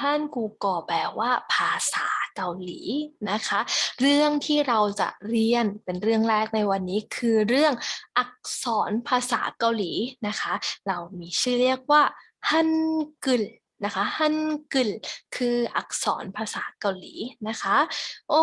ฮั่นกูกอแปลว่าภาษาเกาหลีนะคะ เรื่องที่เราจะเรียนเป็นเรื่องแรกในวันนี้คือเรื่องอักษรภาษาเกาหลีนะคะ เรามีชื่อเรียกว่าฮันกึลนะคะฮันกึลคืออักษรภาษาเกาหลีนะคะ โอ้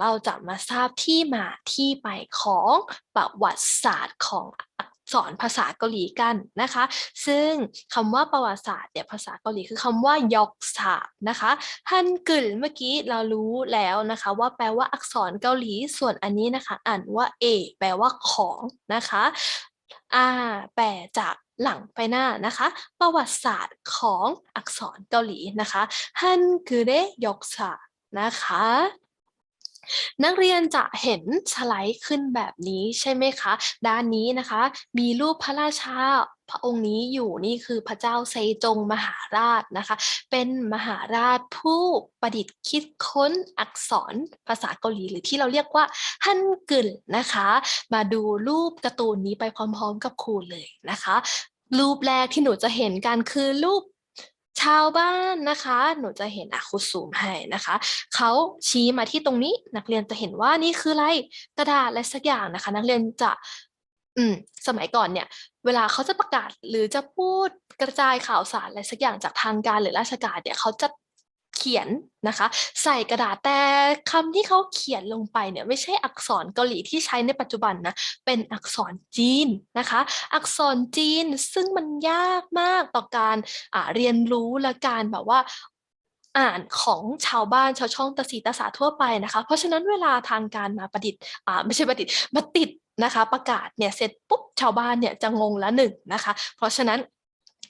เราจะมาทราบที่มาที่ไปของประวัติศาสตร์ของอัก ษรภาษาเกาหลีกันนะคะ ซึ่งคำว่าประวัติศาสตร์เนี่ยภาษาเกาหลีคือคำว่ายอกซานะคะฮันกึลเมื่อกี้เรารู้แล้วนะคะ ว่าแปลว่าอักษรเกาหลีส่วนอันนี้นะคะ อ่านว่าเอแปลว่าของนะคะอ่าแปลจากหลังไปหน้านะคะ ประวัติศาสตร์ของอักษรเกาหลีนะคะฮันกึเรยอกซานะคะ นักเรียนจะเห็นสไลด์ขึ้นแบบนี้ใช่ไหมคะ ด้านนี้นะคะ มีรูปพระราชาพระองค์นี้อยู่นี่คือพระเจ้าเซจงมหาราชนะคะ เป็นมหาราชผู้ประดิษฐ์คิดค้นอักษรภาษาเกาหลีหรือที่เราเรียกว่าฮันกึลนะคะ มาดูรูปการ์ตูนนี้ไปพร้อมๆกับครูเลยนะคะ รูปแรกที่หนูจะเห็นกันคือรูป ชาวบ้านนะคะ หนูจะเห็นอะครูซูมให้นะคะ เขาชี้มาที่ตรงนี้นักเรียนจะเห็นว่านี่คืออะไรกระดาษอะไรสักอย่างนะคะ นักเรียนจะอืมสมัยก่อนเนี่ย เวลาเขาจะประกาศหรือจะพูดกระจายข่าวสารอะไรสักอย่างจากทางการหรือราชการเนี่ยเขาจะ ขียนนะคะ ใส่กระดาษแต่คำที่เขาเขียนลงไปเนี่ยไม่ใช่อักษรเกาหลีที่ใช้ในปัจจุบันนะเป็นอักษรจีนนะคะ อักษรจีนซึ่งมันยากมากต่อการเรียนรู้และการแบบว่าอ่านของชาวบ้านชาวช่องตะสีตาสาทั่วไปนะคะ เพราะฉะนั้นเวลาทางการมาประดิษฐ์อ่าไม่ใช่ประดิษฐ์มาติดนะคะ ประกาศเนี่ยเสร็จปุ๊บชาวบ้านเนี่ยจะงงละหนึ่งนะคะ เพราะฉะนั้น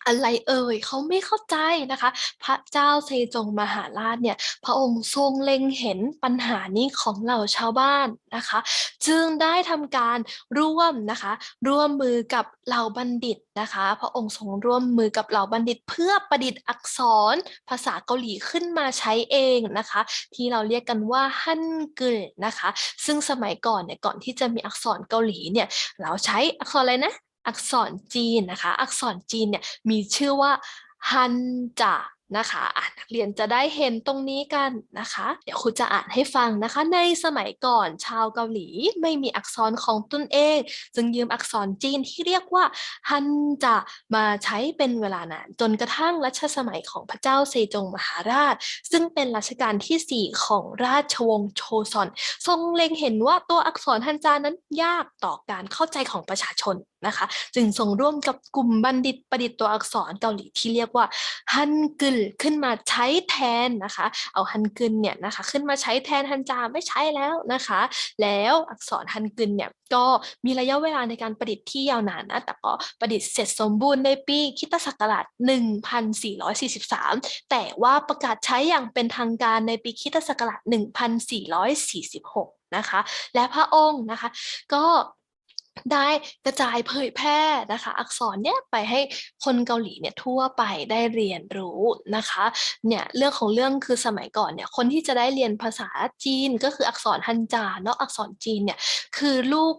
อะไรเอ่ยเขาไม่เข้าใจนะคะ พระเจ้าเซจงมหาราชเนี่ยพระองค์ทรงเล็งเห็นปัญหานี้ของเหล่าชาวบ้านนะคะ จึงได้ทำการร่วมนะคะ ร่วมมือกับเหล่าบัณฑิตนะคะ พระองค์ทรงร่วมมือกับเหล่าบัณฑิต เพื่อประดิษฐ์อักษรภาษาเกาหลีขึ้นมาใช้เองนะคะ ที่เราเรียกกันว่าฮันกึลนะคะ ซึ่งสมัยก่อนเนี่ยก่อนที่จะมีอักษรเกาหลีเนี่ยเราใช้อักษรอะไรนะ อักษรจีนนะคะ อักษรจีนเนี่ยมีชื่อว่าฮันจานะคะอ่านนักเรียนจะได้เห็นตรงนี้กันนะคะ เดี๋ยวครูจะอ่านให้ฟังนะคะ ในสมัยก่อนชาวเกาหลีไม่มีอักษรของตนเอง จึงยืมอักษรจีนที่เรียกว่าฮันจามาใช้เป็นเวลานาน จนกระทั่งรัชสมัยของพระเจ้าเซจงมหาราช ซึ่งเป็นรัชกาลที่ 4 ของราชวงศ์โชซอน ทรงเล็งเห็นว่าตัวอักษรฮันจานั้นยากต่อการเข้าใจของประชาชน นะคะ จึงทรงร่วมกับกลุ่มบัณฑิตประดิษฐ์ตัวอักษรเกาหลีที่เรียกว่าฮันกึลขึ้นมาใช้แทนนะคะ เอาฮันกึลเนี่ยนะคะขึ้นมาใช้แทนฮันจาไม่ใช้แล้วนะคะ แล้วอักษรฮันกึลเนี่ยก็มีระยะเวลาในการประดิษฐ์ที่ยาวนานนะแต่ก็ประดิษฐ์เสร็จสมบูรณ์ในปีคิตศักราช 1443 แต่ว่าประกาศใช้อย่างเป็นทางการในปีคิตศักราช 1446 นะคะ และพระองค์นะคะ ก็ ได้กระจายเผยแพร่นะคะ อักษรเนี่ยไปให้คนเกาหลีเนี่ยทั่วไปได้เรียนรู้นะคะเนี่ยเรื่องของเรื่องคือสมัยก่อนเนี่ยคนที่จะได้เรียนภาษาจีนก็คืออักษรฮันจาเนาะอักษรจีนเนี่ยคือลูก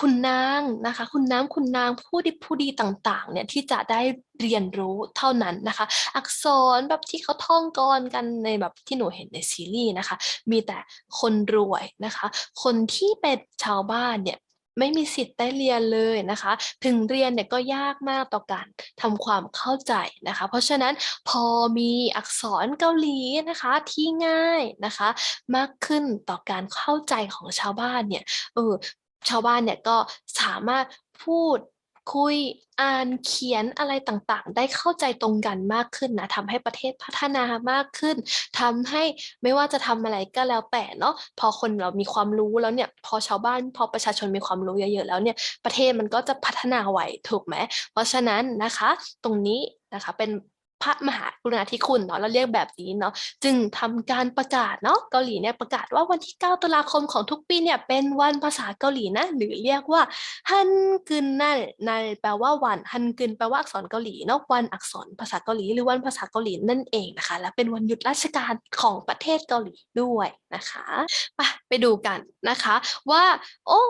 คุณนางนะคะ คุณน้ำคุณนางผู้ดีผู้ดีต่างๆเนี่ยที่จะได้เรียนรู้เท่านั้นนะคะ อักษรแบบที่เขาท่องกรกันในแบบที่หนูเห็นในซีรีส์นะคะ มีแต่คนรวยนะคะ คนที่เป็นชาวบ้านเนี่ย ไม่มีสิทธิ์ได้เรียนเลยนะคะ ถึงเรียนเนี่ยก็ยากมากต่อการทำความเข้าใจนะคะ เพราะฉะนั้นพอมีอักษรเกาหลีนะคะที่ง่ายนะคะ มากขึ้นต่อการเข้าใจของชาวบ้านเนี่ยเออชาวบ้านเนี่ยก็สามารถพูด คุยอ่านเขียนอะไรต่างๆ ได้เข้าใจตรงกันมากขึ้นนะทำให้ประเทศพัฒนามากขึ้นทำให้ไม่ว่าจะทำอะไรก็แล้วแต่เนาะพอคนเรามีความรู้แล้วเนี่ยพอชาวบ้านพอประชาชนมีความรู้เยอะๆแล้วเนี่ยประเทศมันก็จะพัฒนาไหวถูกไหมเพราะฉะนั้นนะคะ ตรงนี้นะคะเป็น พระมหากรุณาธิคุณเนาะเราเรียกแบบนี้เนาะจึงทำการประกาศเนาะเกาหลีเนี่ยประกาศว่าวันที่ 9 ตุลาคมของทุกปีเนี่ยเป็นวันภาษาเกาหลีนะหรือเรียกว่าฮันกึนนั่นนั่นแปลว่าวันฮันกึนแปลว่าอักษรเกาหลีเนาะวันอักษรภาษาเกาหลีหรือวันภาษาเกาหลีนั่นเองนะคะ และเป็นวันหยุดราชการของประเทศเกาหลีด้วยนะคะไปไปดูกันนะคะ ว่า โอ้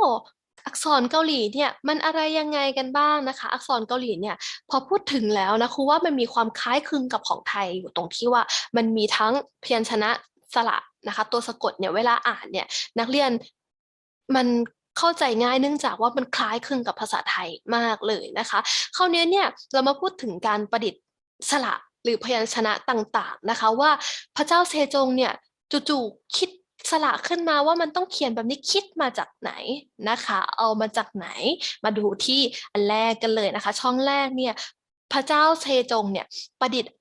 อักษรเกาหลีเนี่ยมันอะไรยังไงกันบ้างนะคะ อักษรเกาหลีเนี่ยพอพูดถึงแล้วนะครูว่ามันมีความคล้ายคลึงกับของไทยอยู่ตรงที่ว่ามันมีทั้งพยัญชนะสระนะคะตัวสะกดเนี่ยเวลาอ่านเนี่ยนักเรียนมันเข้าใจง่ายเนื่องจากว่ามันคล้ายคลึงกับภาษาไทยมากเลยนะคะคราวนี้เนี่ยเรามาพูดถึงการประดิษฐ์สระหรือพยัญชนะต่างๆนะคะ ว่าพระเจ้าเซจงเนี่ยจู่ๆคิด สระขึ้นมาว่ามันต้องเขียนแบบนี้คิดมาจากไหนนะคะ เอามาจากไหน มาดูที่อันแรกกันเลยนะคะ ช่องแรกเนี่ยพระเจ้าเซจงเนี่ยประดิษฐ์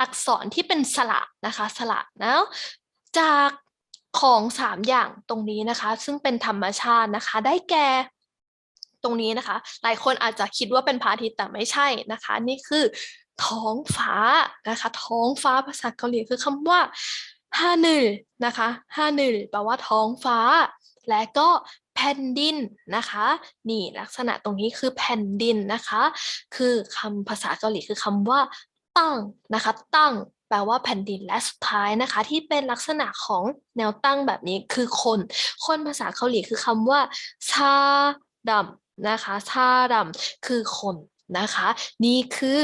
อักษรที่เป็นสระนะคะ สระนะจากของสามอย่างตรงนี้นะคะ ซึ่งเป็นธรรมชาตินะคะ ได้แก่ตรงนี้นะคะ หลายคนอาจจะคิดว่าเป็นพระอาทิตย์แต่ไม่ใช่นะคะ นี่คือท้องฟ้านะคะ ท้องฟ้าภาษาเกาหลีคือคำว่า ฮานึนะคะฮานึแปลว่าท้องฟ้า และก็แผ่นดินนะคะ นี่ลักษณะตรงนี้คือแผ่นดินนะคะ คือคำภาษาเกาหลีคือคำว่า ตั้งนะคะ ตั้ง แปลว่าแผ่นดินและสุดท้ายนะคะ ที่เป็นลักษณะของแนวตั้งแบบนี้คือคน คนภาษาเกาหลีคือคำว่าชาดำนะคะชาดำคือคนนะคะ นี่คือ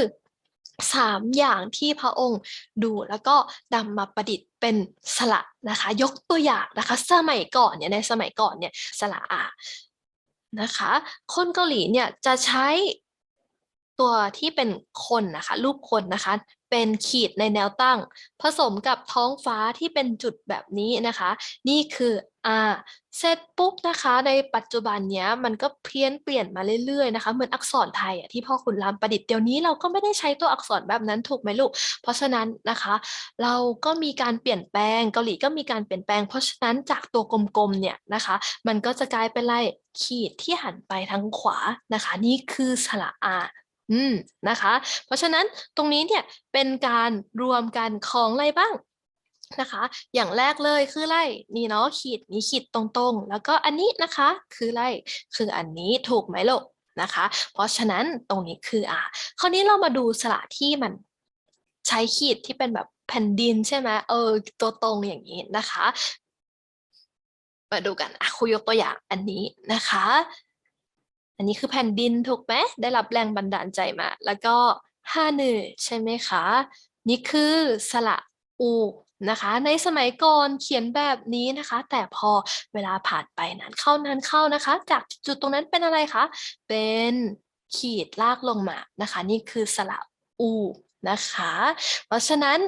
สามอย่างที่พระองค์ดูแล้วก็นำมาประดิษฐ์เป็นสระนะคะ ยกตัวอย่างนะคะ สมัยก่อนเนี่ยในสมัยก่อนเนี่ยสระอานะคะ คนเกาหลีเนี่ยจะใช้ตัวที่เป็นคนนะคะ รูปคนนะคะ เป็นขีดในแนวตั้ง ผสมกับท้องฟ้าที่เป็นจุดแบบนี้นะคะ นี่คืออาเสร็จปุ๊บนะคะ ในปัจจุบันเนี้ยมันก็เพี้ยนเปลี่ยนมาเรื่อยๆนะคะ เหมือนอักษรไทยอะที่พ่อขุนรามประดิษฐ์เดี๋ยวนี้เราก็ไม่ได้ใช้ตัวอักษรแบบนั้นถูกไหมลูก เพราะฉะนั้นนะคะ เราก็มีการเปลี่ยนแปลงเกาหลีก็มีการเปลี่ยนแปลง เพราะฉะนั้นจากตัวกลมๆเนี่ยนะคะ มันก็จะกลายเป็นลายขีดที่หันไปทางขวานะคะ นี่คือสระอา อืมนะคะ เพราะฉะนั้นตรงนี้เนี่ยเป็นการรวมกันของอะไรบ้างนะคะ อย่างแรกเลยคืออะไรนี่เนาะขีดมีขีดตรงๆ แล้วก็อันนี้นะคะคืออะไรคืออันนี้ถูกไหมลูกนะคะ เพราะฉะนั้นตรงนี้คืออ่าคราวนี้เรามาดูสระที่มันใช้ขีดที่เป็นแบบแผ่นดินใช่ไหมเออตัวตรงอย่างนี้นะคะ มาดูกันอะครูยกตัวอย่างอันนี้นะคะ อันนี้คือแผ่นดินถูกไหมได้รับแรงบันดาลใจมา แล้วก็ห้าหนึ่งใช่ไหมคะ นี่คือสระอูนะคะ ในสมัยก่อนเขียนแบบนี้นะคะ แต่พอเวลาผ่านไปนานเข้านานเข้านะคะ จากจุดตรงนั้นเป็นอะไรคะ เป็นขีดลากลงมานะคะ นี่คือสระอูนะคะ เพราะฉะนั้น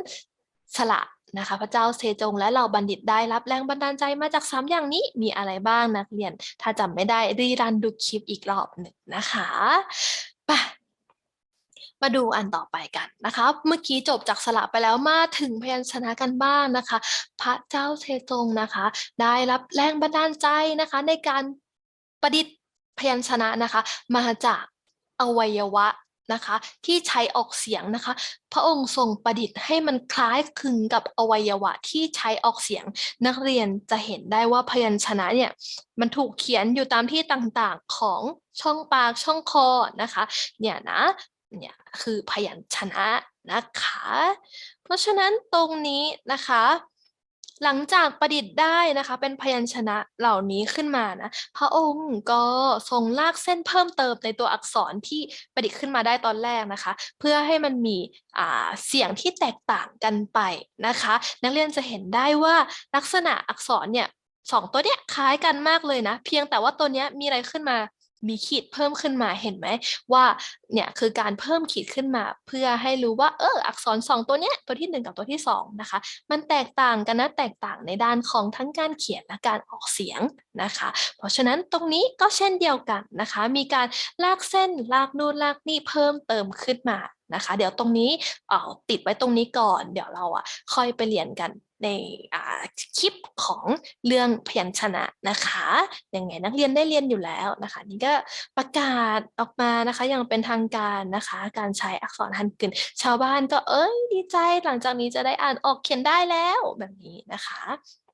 สระ นะคะ พระเจ้าเซจงและเหล่าบัณฑิตได้รับแรงบันดาลใจมาจากสามอย่างนี้มีอะไรบ้างนักเรียน ถ้าจำไม่ได้รีรันดูคลิปอีกรอบหนึ่งนะคะไปมาดูอันต่อไปกันนะคะ เมื่อกี้จบจากสระไปแล้วมาถึงพยัญชนะกันบ้างนะคะ พระเจ้าเซจงนะคะ ได้รับแรงบันดาลใจนะคะ ในการประดิษฐ์พยัญชนะนะคะ มาจากอวัยวะ นะคะที่ใช้ออกเสียงนะคะ พระองค์ทรงประดิษฐ์ให้มันคล้ายคลึงกับอวัยวะที่ใช้ออกเสียง นักเรียนจะเห็นได้ว่าพยัญชนะเนี่ยมันถูกเขียนอยู่ตามที่ต่างๆของช่องปากช่องคอนะคะเนี่ยนะเนี่ยคือพยัญชนะนะคะ เพราะฉะนั้นตรงนี้นะคะ หลังจากประดิษฐ์ได้นะคะ เป็นพยัญชนะเหล่านี้ขึ้นมานะพระองค์ก็ทรงลากเส้นเพิ่มเติมในตัวอักษรที่ประดิษฐ์ขึ้นมาได้ตอนแรกนะคะ เพื่อให้มันมีเสียงที่แตกต่างกันไปนะคะ นักเรียนจะเห็นได้ว่าลักษณะอักษรเนี่ยสองตัวเนี้ยคล้ายกันมากเลยนะ เพียงแต่ว่าตัวเนี้ยมีอะไรขึ้นมา มีขีดเพิ่มขึ้นมาเห็นไหมว่าเนี่ยคือการเพิ่มขีดขึ้นมา เพื่อให้รู้ว่าเอออักษรสองตัวเนี้ยตัวที่หนึ่งกับตัวที่สองนะคะมันแตกต่างกันนะแตกต่างในด้านของทั้งการเขียนและการออกเสียงนะคะ เพราะฉะนั้นตรงนี้ก็เช่นเดียวกันนะคะ มีการลากเส้นลากนู่นลากนี่เพิ่มเติมขึ้นมานะคะ เดี๋ยวตรงนี้เอาติดไว้ตรงนี้ก่อน เดี๋ยวเราอะค่อยไปเรียนกัน ในคลิปของเรื่องพยัญชนะนะคะยังไงนักเรียนได้เรียนอยู่แล้วนะคะ นี่ก็ประกาศออกมานะคะอย่างเป็นทางการนะคะ การใช้อักษรฮันกึนชาวบ้านก็เอ้ยดีใจหลังจากนี้จะได้อ่านออกเขียนได้แล้วแบบนี้นะคะ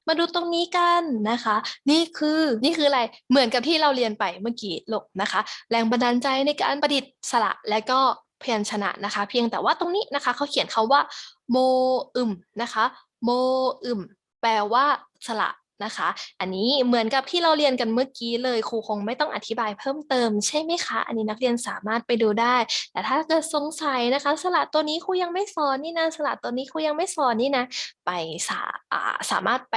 มาดูตรงนี้กันนะคะ นี่คือนี่คืออะไรเหมือนกับที่เราเรียนไปเมื่อกี้หลกนะคะ แรงบันดาลใจในการประดิษฐ์สระและก็พยัญชนะนะคะ เพียงแต่ว่าตรงนี้นะคะเขาเขียนคาว่าโมอึมนะคะ โมอึมแปลว่าสละนะคะ อันนี้เหมือนกับที่เราเรียนกันเมื่อกี้เลยครูคงไม่ต้องอธิบายเพิ่มเติมใช่ไหมคะ อันนี้นักเรียนสามารถไปดูได้ แต่ถ้าเกิดสงสัยนะคะ สระตัวนี้ครูยังไม่สอนนี่นะ สระตัวนี้ครูยังไม่สอนนี่นะ ไปสาอ่าสามารถไป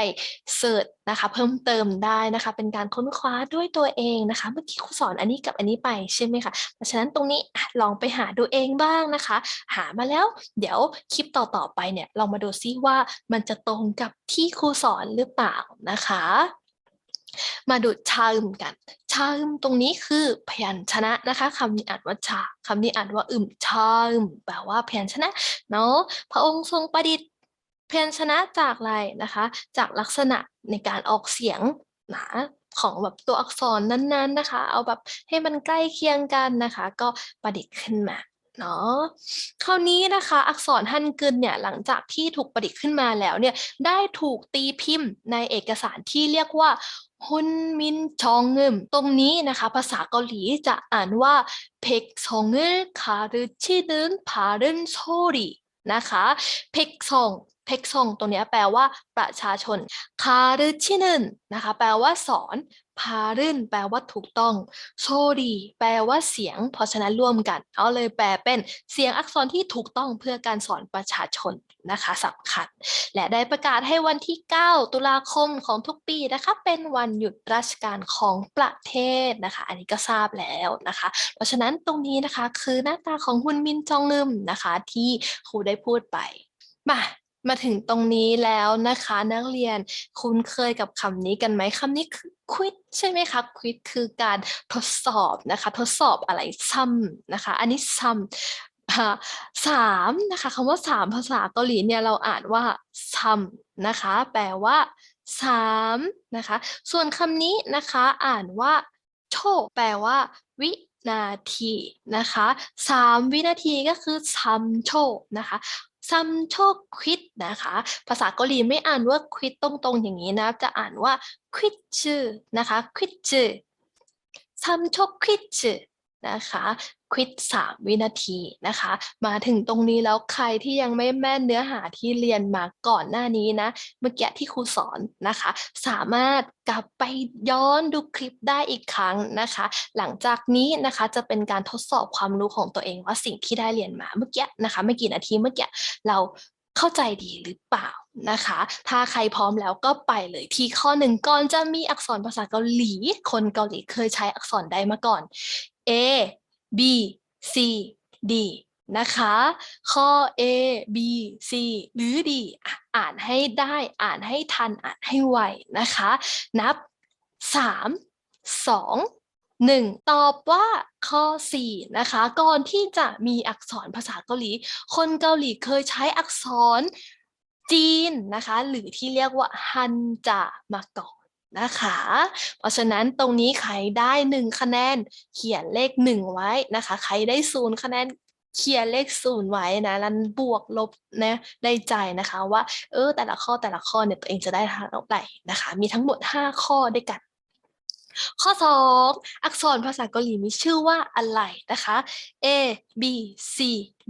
เสิร์ชนะคะเพิ่มเติมได้นะคะ เป็นการค้นคว้าด้วยตัวเองนะคะ เมื่อกี้ครูสอนอันนี้กับอันนี้ไปใช่ไหมคะเพราะฉะนั้นตรงนี้ลองไปหาดูเองบ้างนะคะ หามาแล้วเดี๋ยวคลิปต่อๆไปเนี่ยลองมาดูซิว่ามันจะตรงกับที่ครูสอนหรือเปล่านะคะ มาดูชาอึมกัน ชาอึมตรงนี้คือพยัญชนะนะคะคำนี้อ่านว่าชาคำนี้อ่านว่าอึมชาอึมแปลว่าพยัญชนะเนาะพระองค์ทรงประดิษฐ์ พยัญชนะจากอะไรนะคะ จากลักษณะในการออกเสียงนะของแบบตัวอักษรนั้นๆนะคะ เอาแบบให้มันใกล้เคียงกันนะคะ ก็ประดิษฐ์ขึ้นมาเนาะคราวนี้นะคะอักษรฮันกึนเนี่ยหลังจากที่ถูกประดิษฐ์ขึ้นมาแล้วเนี่ยได้ถูกตีพิมพ์ในเอกสารที่เรียกว่าฮุนมินชองเงึมตรงนี้นะคะ ภาษาเกาหลีจะอ่านว่าเพกซองเอคารุชิดึนพารุนโซรินะคะเพกซอง เพกซองตรงเนี้แปลว่าประชาชนคารุชินึนนะคะ แปลว่าสอนพารื่นแปลว่าถูกต้อง โชดี แปลว่าเสียง เพราะฉะนั้นร่วมกัน เอาเลยแปลเป็นเสียงอักษรที่ถูกต้องเพื่อการสอนประชาชนนะคะสำคัญ และได้ประกาศให้วันที่ 9 ตุลาคมของทุกปีนะคะ เป็นวันหยุดราชการของประเทศนะคะ อันนี้ก็ทราบแล้วนะคะ เพราะฉะนั้นตรงนี้นะคะคือหน้าตาของฮุนมินจองงึมนะคะ ที่ครูได้พูดไปมา มาถึงตรงนี้แล้วนะคะ นักเรียนคุ้นเคยกับคำนี้กันไหมคำนี้คือ quit ใช่ไหมคะ quit คือการทดสอบนะคะ ทดสอบอะไรซ้ำนะคะ อันนี้ซ้ำสามนะคะคำว่าสามภาษาเกาหลีเนี่ยเราอ่านว่าซ้ำนะคะ แปลว่าสามนะคะ ส่วนคำนี้นะคะอ่านว่า โชแปลว่า วินาทีนะคะสามวินาทีก็คือซัมโชนะคะ ซัมโชควิดนะคะ ภาษาเกาหลีไม่อ่านว่าควิดตรงๆอย่างนี้นะ จะอ่านว่าควิดจืนะคะควิดจืซัมโชควิดจืนะคะ ควิดสามวินาทีนะคะ มาถึงตรงนี้แล้วใครที่ยังไม่แม่นเนื้อหาที่เรียนมาก่อนหน้านี้นะ เมื่อกี้ที่ครูสอนนะคะ สามารถกลับไปย้อนดูคลิปได้อีกครั้งนะคะ หลังจากนี้นะคะจะเป็นการทดสอบความรู้ของตัวเองว่าสิ่งที่ได้เรียนมาเมื่อกี้นะคะไม่กี่นาทีเมื่อกี้เราเข้าใจดีหรือเปล่านะคะ ถ้าใครพร้อมแล้วก็ไปเลยที่ข้อหนึ่งก่อนจะมีอักษรภาษาเกาหลี คนเกาหลีเคยใช้อักษรใดมาก่อน A B C D นะคะ ข้อ A B C หรือ D อะอ่านให้ได้อ่านให้ทันอ่านให้ไวนะคะ นับ 3 2 1 ตอบว่าข้อ 4 นะคะ ก่อนที่จะมีอักษรภาษาเกาหลี คนเกาหลีเคยใช้อักษรจีนนะคะ หรือที่เรียกว่าฮันจามาก่อน นะคะ เพราะฉะนั้นตรงนี้ใครได้หนึ่งคะแนน เขียนเลขหนึ่งไว้นะคะ ใครได้ศูนย์คะแนนเขียนเลขศูนย์ไว้นะแล้วบวกลบนะในใจนะคะว่า เออ แต่ละข้อแต่ละข้อเนี่ยตัวเองจะได้เท่าไหร่นะคะ มีทั้งหมด 5 ข้อด้วยกัน ข้อ 2 อักษรภาษาเกาหลีมีชื่อว่าอะไรนะคะ A B C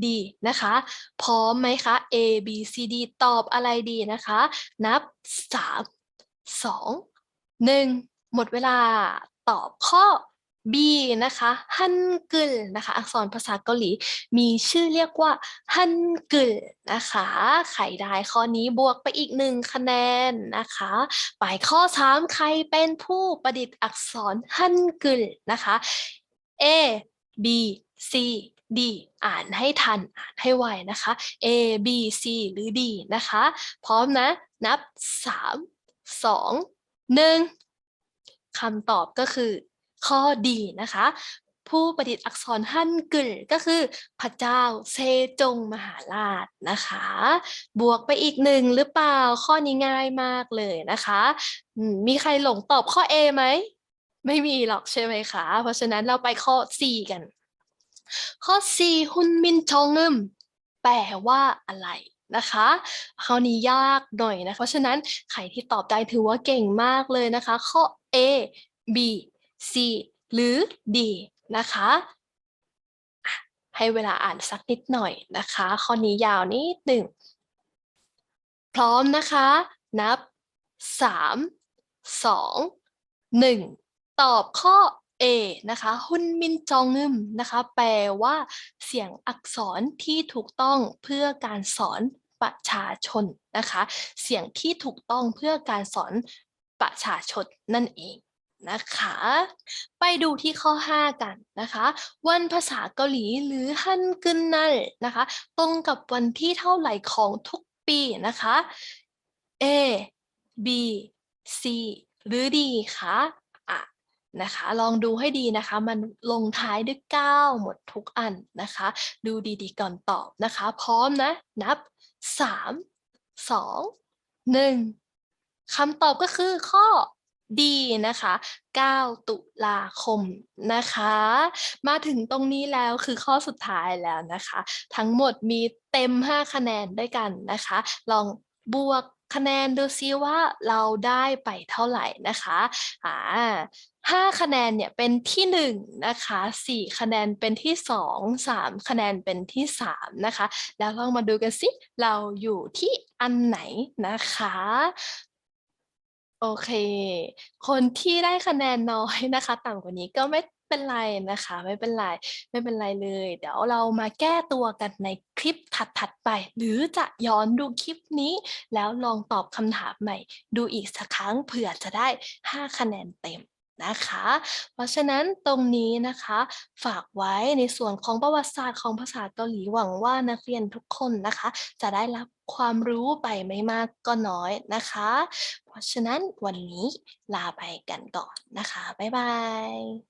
D นะคะ พร้อมไหมคะ A B C D ตอบอะไรดีนะคะ นับ 3 2 หนึ่งหมดเวลาตอบข้อ B นะคะฮันกึลนะคะอักษรภาษาเกาหลี มีชื่อเรียกว่าฮันกึลนะคะใครได้ข้อนี้บวกไปอีกหนึ่งคะแนนนะคะ ไปข้อ 3 ใครเป็นผู้ประดิษฐ์อักษรฮันกึลนะคะ A B C D อ่านให้ทันอ่านให้ไวนะคะ A B C หรือ D นะคะ พร้อมนะ นับ 3 2 หนึ่งคำตอบก็คือ ข้อดีนะคะ ผู้ประดิษฐ์อักษรฮันกึลก็คือ พระเจ้าเซจงมหาราชนะคะ บวกไปอีกหนึ่งหรือเปล่าข้อนี้ง่ายมากเลยนะคะ มีใครหลงตอบข้อ A ไหม ไม่มีหรอกใช่ไหมคะ เพราะฉะนั้นเราไปข้อ C กัน ข้อ C ฮุนมินชองงึมแปลว่าอะไร นะคะข้อนี้ยากหน่อยนะเพราะฉะนั้นใครที่ตอบได้ถือว่าเก่งมากเลยนะคะ ข้อ A B C หรือ D นะคะ ให้เวลาอ่านสักนิดหน่อยนะคะ ข้อนี้ยาวนิดหนึ่ง พร้อมนะคะ นับ3สองหนึ่งตอบข้อ A นะคะฮุนมินจองงึมนะคะ แปลว่าเสียงอักษรที่ถูกต้องเพื่อการสอน ประชาชนนะคะ เสียงที่ถูกต้องเพื่อการสอนประชาชนนั่นเองนะคะ ไปดูที่ข้อ 5 กันนะคะ วันภาษาเกาหลีหรือฮันกึนนัลนะคะ ตรงกับวันที่เท่าไหร่ของทุกปีนะคะ A B C หรือ D คะอะนะคะ ลองดูให้ดีนะคะ มันลงท้ายด้วย 9 หมดทุกอันนะคะ ดูดีๆก่อนตอบนะคะ พร้อมนะ นับ 3 2 1คำตอบก็คือข้อดีนะคะ 9 ตุลาคมนะคะ มาถึงตรงนี้แล้วคือข้อสุดท้ายแล้วนะคะ ทั้งหมดมีเต็ม 5 คะแนนด้วยกันนะคะ ลองบวก คะแนนดูซิว่าเราได้ไปเท่าไหร่นะคะอ่าห้าคะแนนเนี่ยเป็นที่หนึ่งนะคะสี่คะแนนเป็นที่สองสามคะแนนเป็นที่สามนะคะ แล้วลองมาดูกันสิเราอยู่ที่อันไหนนะคะโอเค คนที่ได้คะแนนน้อยนะคะ ต่ำกว่านี้ก็ไม่ เป็นไรนะคะ ไม่เป็นไรไม่เป็นไรเลย เดี๋ยวเรามาแก้ตัวกันในคลิปถัดๆไป หรือจะย้อนดูคลิปนี้ แล้วลองตอบคำถามใหม่ ดูอีกสักครั้งเผื่อจะได้ 5 คะแนนเต็มนะคะ เพราะฉะนั้นตรงนี้นะคะ ฝากไว้ในส่วนของประวัติศาสตร์ของภาษาเกาหลีหวังว่านักเรียนทุกคนนะคะ จะได้รับความรู้ไปไม่มากก็น้อยนะคะ เพราะฉะนั้นวันนี้ลาไปกันก่อนนะคะ บ๊ายบาย